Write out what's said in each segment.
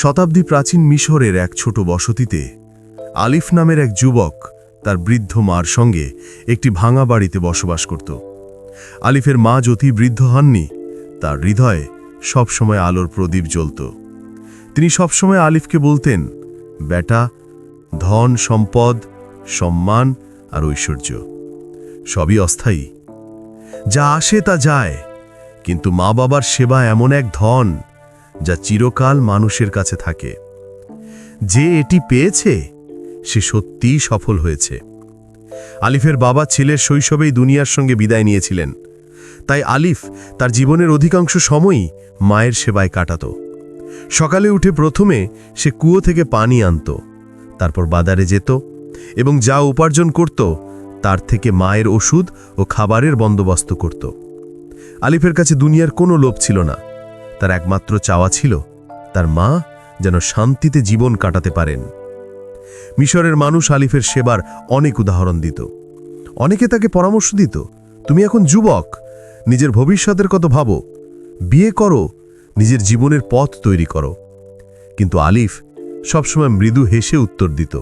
শতাব্দী প্রাচীন মিশরের এক ছোট বসতিতে আলিফ নামের এক যুবক তার বৃদ্ধ মার সঙ্গে একটি ভাঙা বাড়িতে বসবাস করত। আলিফের মা যতি বৃদ্ধ হননি, তার হৃদয়ে সবসময় আলোর প্রদীপ জ্বলত। তিনি সবসময় আলিফকে বলতেন, বেটা, ধন, সম্পদ, সম্মান আর ঐশ্বর্য, সবই অস্থায়ী। যা আসে তা যায়, কিন্তু মা বাবার সেবা এমন এক ধন যা চিরকাল মানুষের কাছে থাকে। যে এটি পেয়েছে, সে সত্যিই সফল হয়েছে। আলিফের বাবা ছেলের শৈশবেই দুনিয়ার সঙ্গে বিদায় নিয়েছিলেন। তাই আলিফ তার জীবনের অধিকাংশ সময়ই মায়ের সেবায় কাটাত। সকালে উঠে প্রথমে সে কুয়ো থেকে পানি আনত, তারপর বাজারে যেত এবং যা উপার্জন করত, তার থেকে মায়ের ওষুধ ও খাবারের বন্দোবস্ত করত। আলিফের কাছে দুনিয়ার কোনো লোভ ছিল না। তার একমাত্র চাওয়া ছিল তার মা যেন শান্তিতে জীবন কাটাতে পারেন। মিশরের মানুষ আলিফের সেবার অনেক উদাহরণ দিত। অনেকে তাকে পরামর্শ দিত, তুমি এখন যুবক, নিজের ভবিষ্যতের কত ভাবো, বিয়ে করো, নিজের জীবনের পথ তৈরি করো। কিন্তু আলিফ সবসময় মৃদু হেসে উত্তর দিত,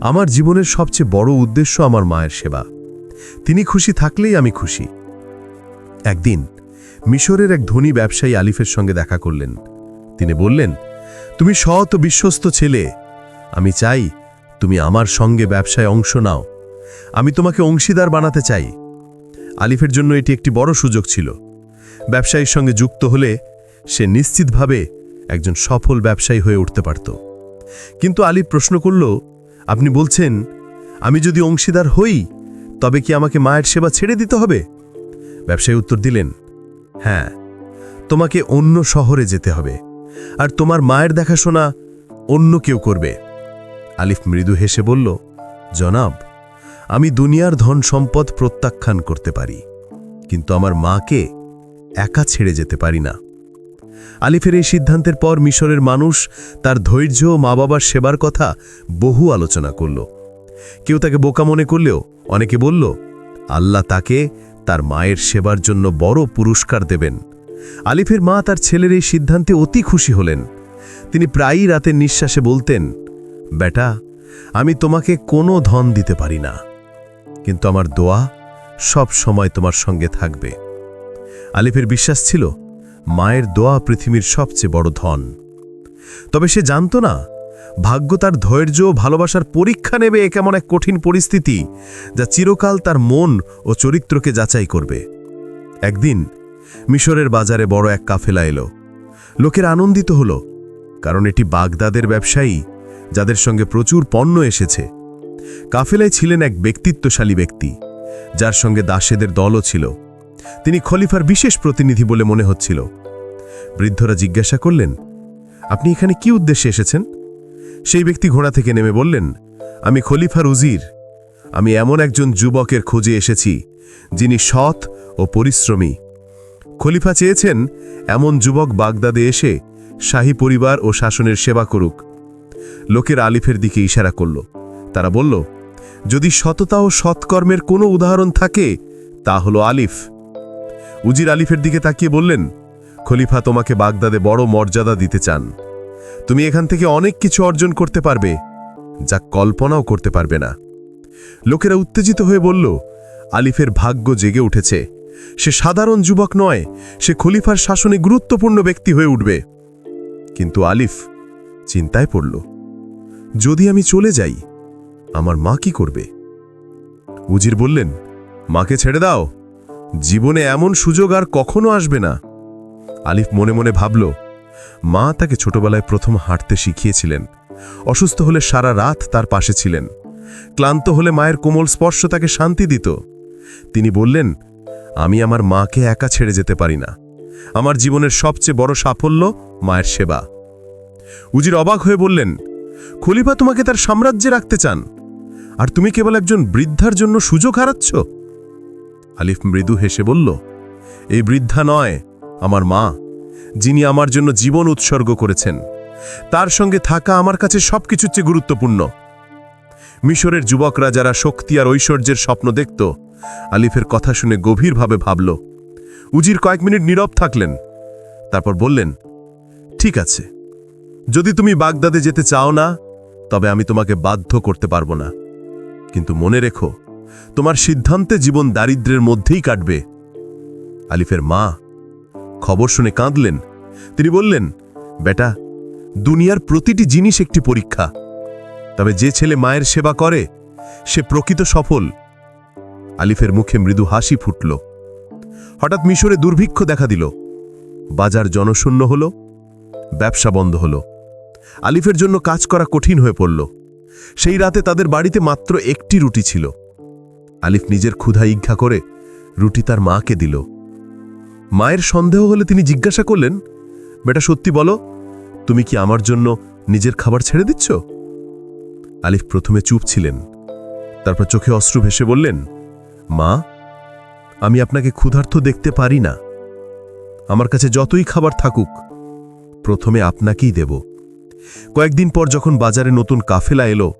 আমার জীবনের সবচেয়ে বড় উদ্দেশ্য আমার মায়ের সেবা। তিনি খুশি থাকলেই আমি খুশি। একদিন মিশরের এক ধনী ব্যবসায়ী আলিফের সঙ্গে দেখা করলেন। তিনি বললেন, তুমি সৎ বিশ্বস্ত ছেলে। আমি চাই তুমি আমার সঙ্গে ব্যবসায় অংশ নাও। আমি তোমাকে অংশীদার বানাতে চাই। আলিফের জন্য এটি একটি বড় সুযোগ ছিল। ব্যবসায়ীর সঙ্গে যুক্ত হলে সে নিশ্চিতভাবে একজন সফল ব্যবসায়ী হয়ে উঠতে পারত। কিন্তু আলিফ প্রশ্ন করল, আপনি বলছেন, আমি যদি অংশীদার হই, তবে কি আমাকে মায়ের সেবা ছেড়ে দিতে হবে? ব্যবসায়ী উত্তর দিলেন হ্যাঁ তোমাকে অন্য শহরে যেতে হবে। আর তোমার মায়ের দেখাশোনা অন্য কেউ করবে। আলিফ মৃদু হেসে বলল, জনাব, আমি দুনিয়ার ধন সম্পদ প্রত্যাখ্যান করতে পারি, কিন্তু আমার মাকে একা ছেড়ে যেতে পারি না। আলিফের এই সিদ্ধান্তের পর মিশরের মানুষ তার ধৈর্য মা বাবার সেবার কথা বহু আলোচনা করল। কেউ তাকে বোকা মনে করলেও অনেকে বলল, আল্লাহ তাকে তার মায়ের সেবার জন্য বড় পুরস্কার দেবেন। আলিফের মা তার ছেলের এই সিদ্ধান্তে অতি খুশি হলেন। তিনি প্রায়ই রাতের নিঃশ্বাসে বলতেন, বেটা, আমি তোমাকে কোনো ধন দিতে পারি না, কিন্তু আমার দোয়া সব সময় তোমার সঙ্গে থাকবে। আলিফের বিশ্বাস ছিল, মায়ের দোয়া পৃথিবীর সবচেয়ে বড় ধন। তবে সে জানত না ভাগ্য তার ধৈর্য ভালোবাসার পরীক্ষা নেবে এ কেমন এক কঠিন পরিস্থিতি, যা চিরকাল তার মন ও চরিত্রকে যাচাই করবে। একদিন মিশরের বাজারে বড় এক কাফেলা এলো। লোকের আনন্দিত হল, কারণ এটি বাগদাদের ব্যবসায়ী, যাদের সঙ্গে প্রচুর পণ্য এসেছে। কাফেলায় ছিলেন এক ব্যক্তিত্বশালী ব্যক্তি, যার সঙ্গে দাসেদের দলও ছিল। তিনি খলিফার বিশেষ প্রতিনিধি বলে মনে হচ্ছিল। বৃদ্ধরা জিজ্ঞাসা করলেন, আপনি এখানে কি উদ্দেশ্যে এসেছেন? সেই ব্যক্তি ঘোড়া থেকে নেমে বললেন, আমি খলিফার উজির আমি এমন একজন যুবকের খোঁজে এসেছি, যিনি সৎ ও পরিশ্রমী। খলিফা চেয়েছেন এমন যুবক বাগদাদে এসে শাহী পরিবার ও শাসনের সেবা করুক। লোকের আলিফের দিকে ইশারা করল। তারা বলল, যদি সততা ও সৎকর্মের কোনো উদাহরণ থাকে, তা হলো আলিফ। উজির আলিফের দিকে তাকিয়ে বললেন, খলিফা তোমাকে বাগদাদে বড় মর্যাদা দিতে চান। তুমি এখান থেকে অনেক কিছু অর্জন করতে পারবে, যা কল্পনাও করতে পারবে না। লোকেরা উত্তেজিত হয়ে বলল, আলিফের ভাগ্য জেগে উঠেছে। সে সাধারণ যুবক নয়, সে খলিফার শাসনে গুরুত্বপূর্ণ ব্যক্তি হয়ে উঠবে। কিন্তু আলিফ চিন্তায় পড়ল, যদি আমি চলে যাই, আমার মা কি করবে? উজির বললেন, মাকে ছেড়ে দাও, জীবনে এমন সুযোগ আর কখনো আসবে না। আলিফ মনে মনে ভাবল মা তাকে ছোটবেলায় প্রথম হাঁটতে শিখিয়েছিলেন। অসুস্থ হলে সারা রাত তার পাশে ছিলেন। ক্লান্ত হলে মায়ের কোমল স্পর্শ তাকে শান্তি দিত। তিনি বললেন, আমি আমার মাকে একা ছেড়ে যেতে পারি না। আমার জীবনের সবচেয়ে বড় সাফল্য মায়ের সেবা। উজির অবাক হয়ে বললেন, খলিফা তোমাকে তার সাম্রাজ্যে রাখতে চান। আর তুমি কেবল একজন বৃদ্ধার জন্য সুযোগ হারাচ্ছ? আলিফ মৃদু হেসে বলল, এই বৃদ্ধা নয়, আমার মা। যিনি আমার জন্য জীবন উৎসর্গ করেছেন। তার সঙ্গে থাকা আমার কাছে সবকিছুর চেয়ে গুরুত্বপূর্ণ। মিশরের যুবকরা যারা শক্তি আর ঐশ্বর্যের স্বপ্ন দেখত। আলিফের কথা শুনে গভীরভাবে ভাবল, উজির কয়েক মিনিট নীরব থাকলেন, তারপর বললেন, ঠিক আছে, যদি তুমি বাগদাদে যেতে চাও না, তবে আমি তোমাকে বাধ্য করতে পারব না। কিন্তু মনে রেখো, তোমার সিদ্ধান্তে জীবন দারিদ্র্যের মধ্যেই কাটবে। আলিফের মা খবর শুনে কাঁদলেন। তিনি বললেন, বেটা, দুনিয়ার প্রতিটি জিনিস একটি পরীক্ষা। তবে যে ছেলে মায়ের সেবা করে, সে প্রকৃত সফল। আলিফের মুখে মৃদু হাসি ফুটল। হঠাৎ মিশরে দুর্ভিক্ষ দেখা দিল। বাজার জনশূন্য হল, ব্যবসা বন্ধ হল। আলিফের জন্য কাজ করা কঠিন হয়ে পড়ল। সেই রাতে তাদের বাড়িতে মাত্র একটি রুটি ছিল। আলিফ নিজের ক্ষুধা ইজ্ঞা করে রুটি তার মাকে দিল। মায়ের সন্দেহ হলে তিনি জিজ্ঞাসা করলেন, বেটা, সত্যি বলো, তুমি কি আমার জন্য নিজের খাবার ছেড়ে দিচ্ছ? আলিফ প্রথমে চুপ ছিলেন, তারপর চোখে অশ্রু ভেসে বললেন, মা, আমি আপনাকে ক্ষুধার্থ দেখতে পারি না। আমার কাছে যতই খাবার থাকুক, প্রথমে আপনাকেই দেব। কয়েকদিন পর যখন বাজারে নতুন কাফেলা এলো,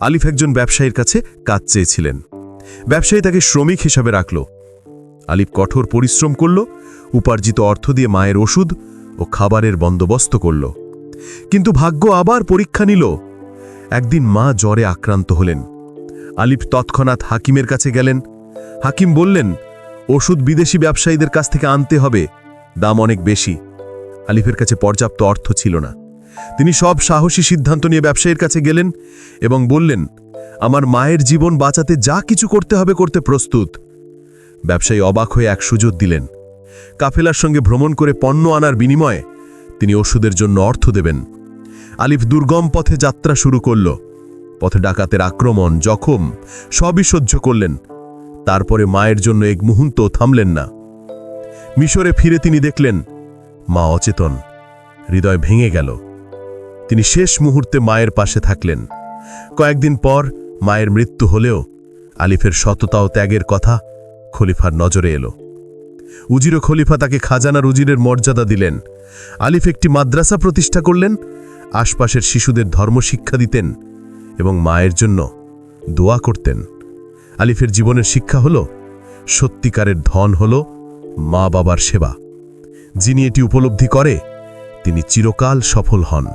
আলিফ একজন ব্যবসায়ীর কাছে কাজ চেয়েছিলেন। ব্যবসায়ী তাকে শ্রমিক হিসাবে রাখল। আলিফ কঠোর পরিশ্রম করল, উপার্জিত অর্থ দিয়ে মায়ের ওষুধ ও খাবারের বন্দোবস্ত করল। কিন্তু ভাগ্য আবার পরীক্ষা নিল। একদিন মা জ্বরে আক্রান্ত হলেন। আলিফ তৎক্ষণাৎ হাকিমের কাছে গেলেন। হাকিম বললেন, ওষুধ বিদেশি ব্যবসায়ীদের কাছ থেকে আনতে হবে, দাম অনেক বেশি। আলিফের কাছে পর্যাপ্ত অর্থ ছিল না। তিনি সব সাহসী সিদ্ধান্ত নিয়ে ব্যবসায়ীর কাছে গেলেন এবং বললেন, আমার মায়ের জীবন বাঁচাতে যা কিছু করতে হবে করতে প্রস্তুত। ব্যবসায়ী অবাক হয়ে এক সুযোগ দিলেন। কাফেলার সঙ্গে ভ্রমণ করে পণ্য আনার বিনিময়ে তিনি ওষুধের জন্য অর্থ দেবেন। আলিফ দুর্গম পথে যাত্রা শুরু করল। পথে ডাকাতের আক্রমণ, জখম, সবই সহ্য করলেন। তারপরে মায়ের জন্য এক মুহূর্ত থামলেন না। মিশরে ফিরে তিনি দেখলেন, মা অচেতন, হৃদয় ভেঙে গেল। তিনি শেষ মুহূর্তে মায়ের পাশে থাকলেন। কয়েকদিন পর মায়ের মৃত্যু হলেও আলিফের সততা ও ত্যাগের কথা খলিফার নজরে এলো। উজির খলিফা তাকে খাজানার উজিরের মর্যাদা দিলেন। আলিফ একটি মাদ্রাসা প্রতিষ্ঠা করলেন, আশপাশের শিশুদের ধর্ম শিক্ষা দিতেন এবং মায়ের জন্য দোয়া করতেন। আলিফের জীবনের শিক্ষা হল, সত্যিকারের ধন হল মা বাবার সেবা। যিনি এটি উপলব্ধি করে, তিনি চিরকাল সফল হন।